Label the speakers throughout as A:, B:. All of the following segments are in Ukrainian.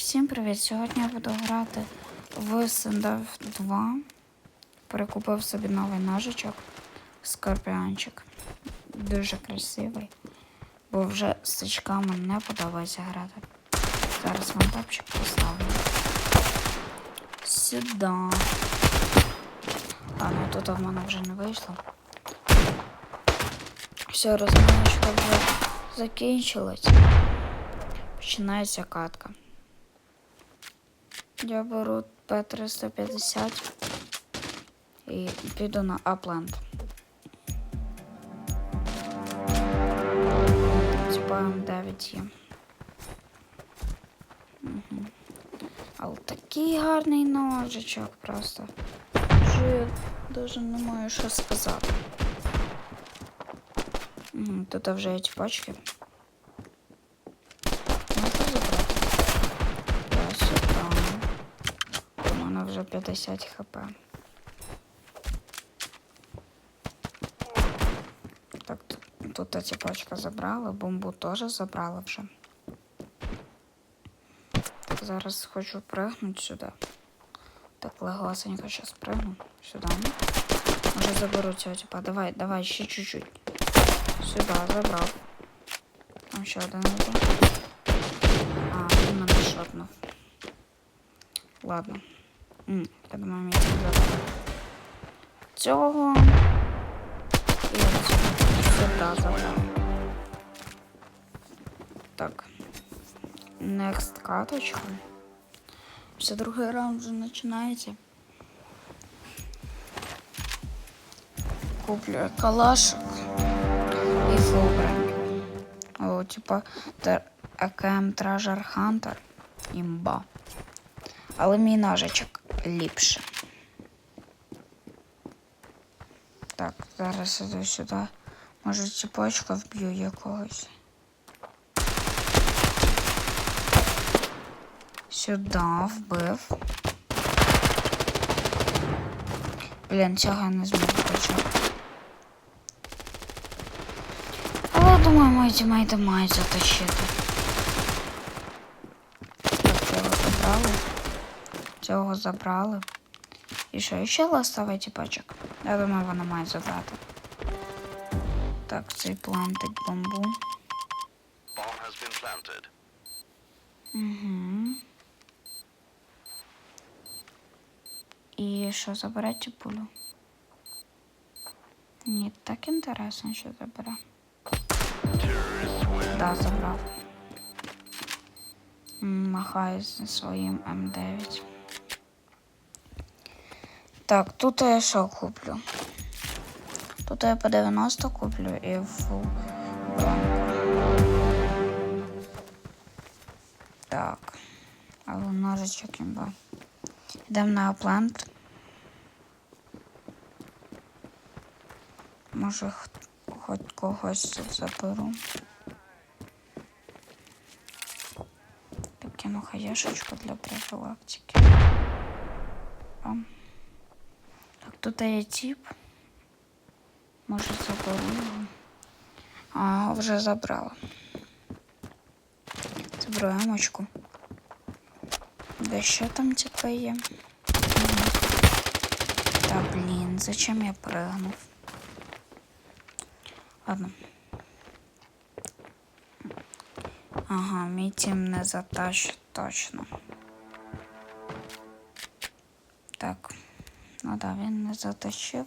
A: Всім привіт! Сьогодні я буду грати в Sendef 2. Перекупив собі новий ножичок, скорпіончик. Дуже красивий, бо вже з сичками не подобається грати. Зараз вам тапчик поставлю. Сюди. А, ну тут в мене вже не вийшло. Все, розминочка вже закінчилась. Починається катка. Я беру П-350 і піду на Апленд. Типа М9 є. Угу. Але такий гарний ножичок просто. Я навіть не маю що сказати. Угу, тут вже є ті пачки. Можна забрати? Я сюди. У мене вже 50 хп. Так, тут, тут ці пачка забрала, бомбу теж забрала вже. Так, зараз хочу пригнути сюди. Так, легасенько зараз пригну. Сюди. Може заберу цього, типа, давай, давай, ще чуть-чуть. Сюди, забрав. Там ще один іде. А, він мене шотнув. Ладно. Я думаю, мені забрати. Цього. І цього. Сюди забрав. Так. Next каточка. Все другий раунд вже починається. Куплю калашик і фулбренк. О, типа АКМ Treasure Hunter імба. Але мій ножичок ліпше. Так, зараз іду сюди. Може ціпочка вб'ю якогось. Сюди вбив. Блін, цього я не зможу почати. Але я думаю, мої тімейти мають заточити. Так, цього забрали. Цього забрали. І що, ще ластовий тіпачок? Я думаю, вона має забрати. Так, цей плантить бомбу. Угу. І що, забере цю пулю? Ні, так інтересно, що забере. Да, забрав. Махаю зі своїм М9. Так, тут я що куплю? Тут я по 90 куплю і бронку. Так. Але ножичок імба. Йдемо на аплант. Може, хоч когось тут заберу. Покину хаяшечку для профілактики. О. Тут є тип. Може заберу його. А, вже забрала. Заберу ямочку. Да що там типа є? Та блін, зачем я пригнув? Ладно. Ага, мій тім не затащить точно. Да, він не затащив.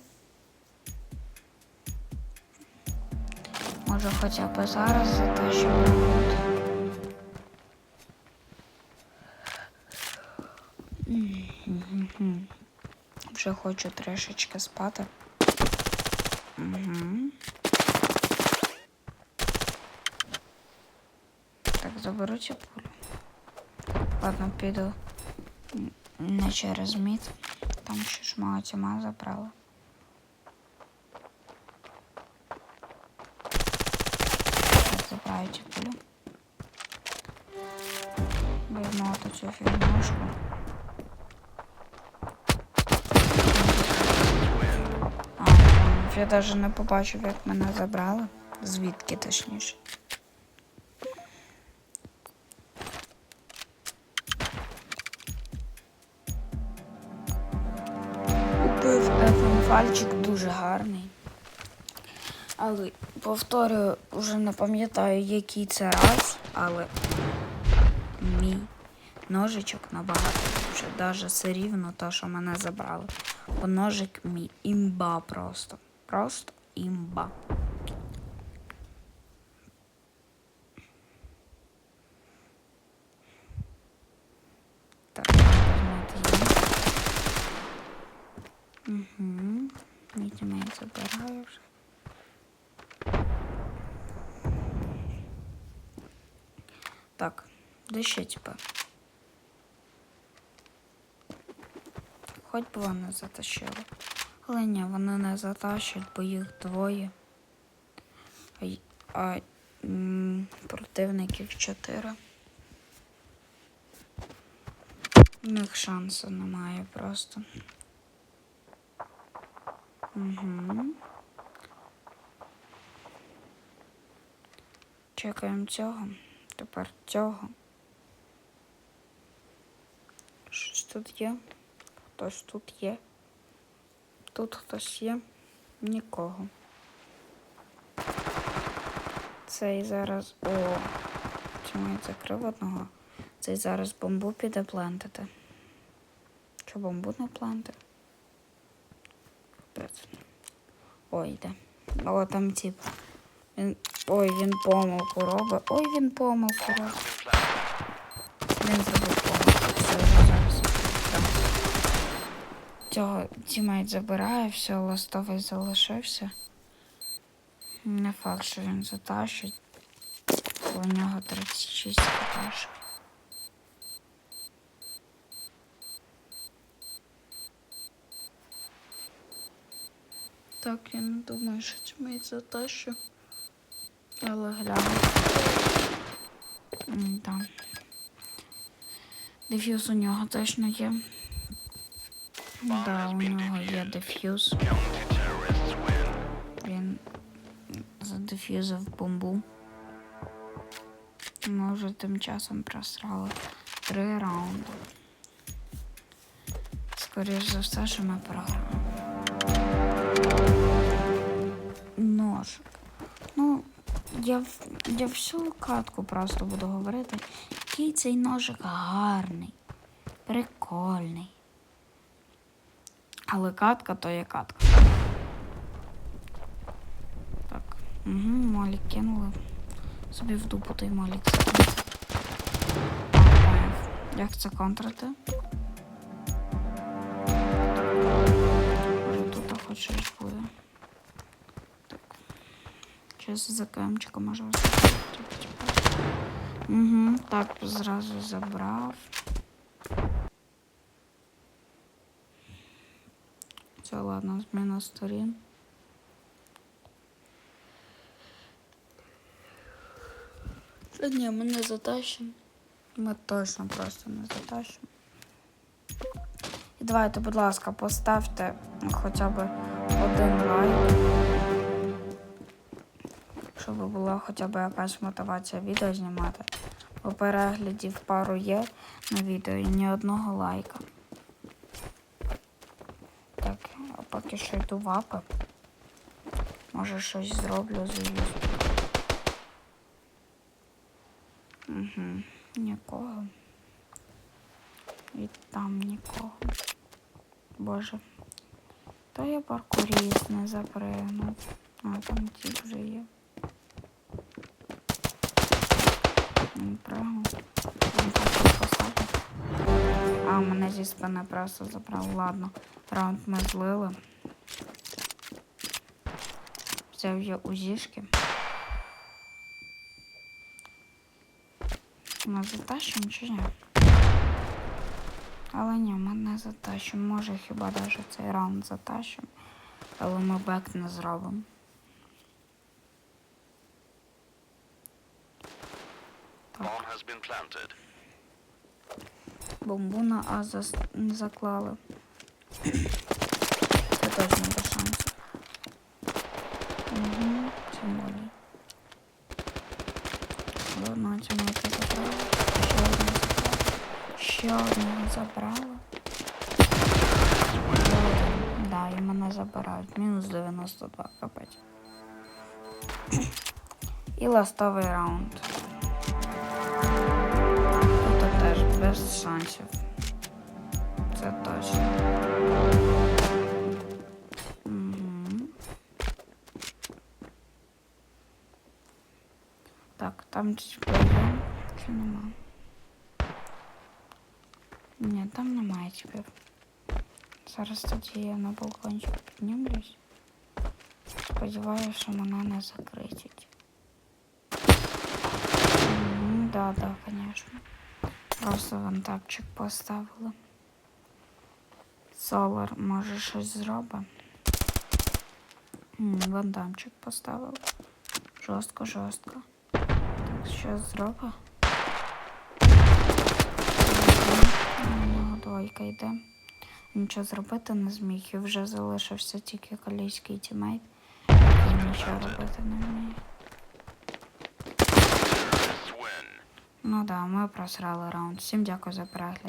A: Може хоча б зараз. Мгм. Вже хочу трішечки спати. Угу. Так, заберу цю пулю. Ладно, піду не через мід. Там ще ж мало тіма забрала. Забираю цю пулю. Візьму цю фігнюшку. Я навіть не побачив, як мене забрали. Звідки точніше. Ефемфальчик дуже гарний. Але повторюю, вже не пам'ятаю, який це раз, але мій ножичок набагато лучше. Даже все рівно те, що мене забрали. Бо ножик мій імба просто. Просто імба. Так, інтернет є. Угу. Мій тімейт забирає вже. Так, де ще тепер? Хоч би вони затащили. Але ні, вони не затащать, бо їх двоє. А, а м, противників чотири. У них шансу немає просто. Угу. Чекаємо цього. Тепер цього. Щось тут є. Хтось тут є. Тут хтось є. Нікого. Цей зараз. О! Чому я закрив одного? Цей зараз бомбу піде плентити. Чи бомбу не плентить? Ой, йде. О, там тип. Він... Ой, він помилку робить. Ой, він помилку робить. Він зробив помилку. Все, зараз. Цього тімейт забирає, все, ластовий залишився. Не факт, що він затащить. У нього 36 капашок. Так, я не думаю, що тімейт затащив. Але гляну. Так. Деф'юз у нього точно є. Да, у нього є деф'юз. Він задеф'юзив бомбу. Ми вже тим часом просрали три раунди. Скоріше за все, що ми програємо. Я, я всю катку просто буду говорити, який цей ножик гарний, прикольний. Але катка то є катка. Так. Угу, молік кинули. Собі в дупу той молік. Як це контрити? Тут хоч щось буде. Так. Зараз за КМчика може Угу, так, зразу забрав. Це ладно, зміна сторін. Та ні, ми не затащимо. Ми точно просто не затащимо. І давайте, будь ласка, поставте хоча б один лайк. Щоб була хоча б якась мотивація відео знімати. Бо переглядів пару є на відео і ні одного лайка. Так, а поки що йду в апи. Може щось зроблю з. Угу. Нікого. І там нікого. Боже. Та я паркуріст не запригнув. А там ті вже є. Він. А, мене зі спини просто забрав. Ладно. Раунд ми злили. Взяв я узішки. Ми затащимо чи ні? Але ні, ми не затащимо. Може хіба навіть цей раунд затащимо. Але ми бек не зробимо.
B: Bomb has been planted.
A: бомбу на А зас... не заклали. Це точно без шансів. Угу, тим более. Ладно, цьому це забрали. Ще одного забрали. Ще одного. Да, Да, і мене забирають. Мінус 92, капець. І ластовий раунд. шансів. Це точно. Угу. Так, там типа є чи нема? Ні, там немає типів. Зараз тоді я на балкончик піднімлюсь. Сподіваюся, що мене не закритять. М, Да, да, конечно. Просто вантапчик поставили. Солар, може щось зробить. М, Вантамчик поставили. Жорстко, жорстко. Так, що зробить? У двойка йде. Нічого зробити не зміг. І вже залишився тільки калійський тімейт, який нічого робити не вміє. Ну да, ми просрали раунд. Всім дякую за перегляд.